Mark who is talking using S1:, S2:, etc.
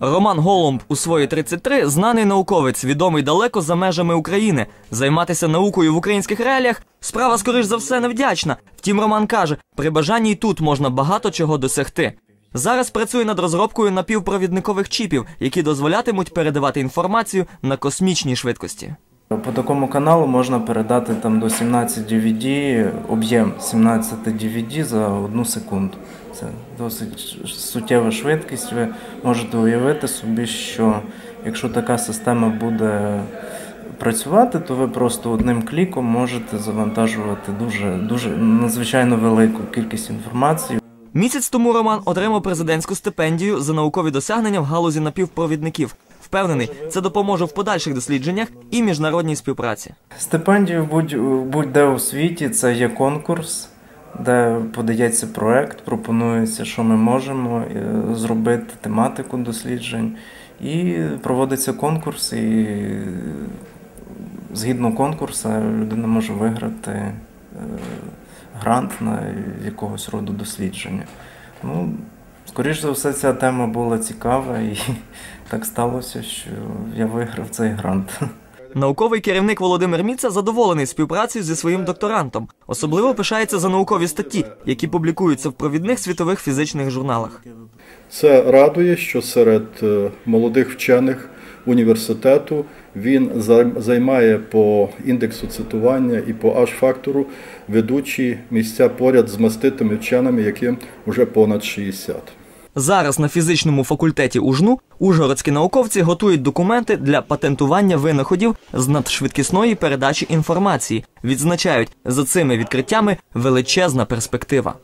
S1: Роман Голумб у свої 33 знаний науковець, відомий далеко за межами України. Займатися наукою в українських реаліях справа, скоріш за все, невдячна. Втім, Роман каже, при бажанні й тут можна багато чого досягти. Зараз працює над розробкою напівпровідникових чіпів, які дозволятимуть передавати інформацію на космічній швидкості.
S2: По такому каналу можна передати там до 17 DVD, об'єм 17 DVD за одну секунду. Це досить суттєва швидкість. Ви можете уявити собі, що якщо така система буде працювати, то ви просто одним кліком можете завантажувати дуже, дуже надзвичайно велику кількість інформації.
S1: Місяць тому Роман отримав президентську стипендію за наукові досягнення в галузі напівпровідників. Впевнений, це допоможе в подальших дослідженнях і міжнародній співпраці.
S2: Стипендію будь, будь-де у світі це є конкурс, де подається проект, пропонується, що ми можемо е, зробити, тематику досліджень, і проводиться конкурс, і згідно конкурсу людина може виграти е, грант на якогось роду дослідження. Ну, скоріш за все, ця тема була цікава, і так сталося, що я виграв цей грант.
S1: Науковий керівник Володимир Міца задоволений співпрацею зі своїм докторантом. Особливо пишається за наукові статті, які публікуються в провідних світових фізичних журналах.
S3: Це радує, що серед е, молодих вчених університету він займає по індексу цитування і по H-фактору ведучі місця поряд з маститими вченими, яким вже понад 60.
S1: Зараз на фізичному факультеті УЖНУ ужгородські науковці готують документи для патентування винаходів з надшвидкісної передачі інформації. Відзначають, за цими відкриттями величезна перспектива.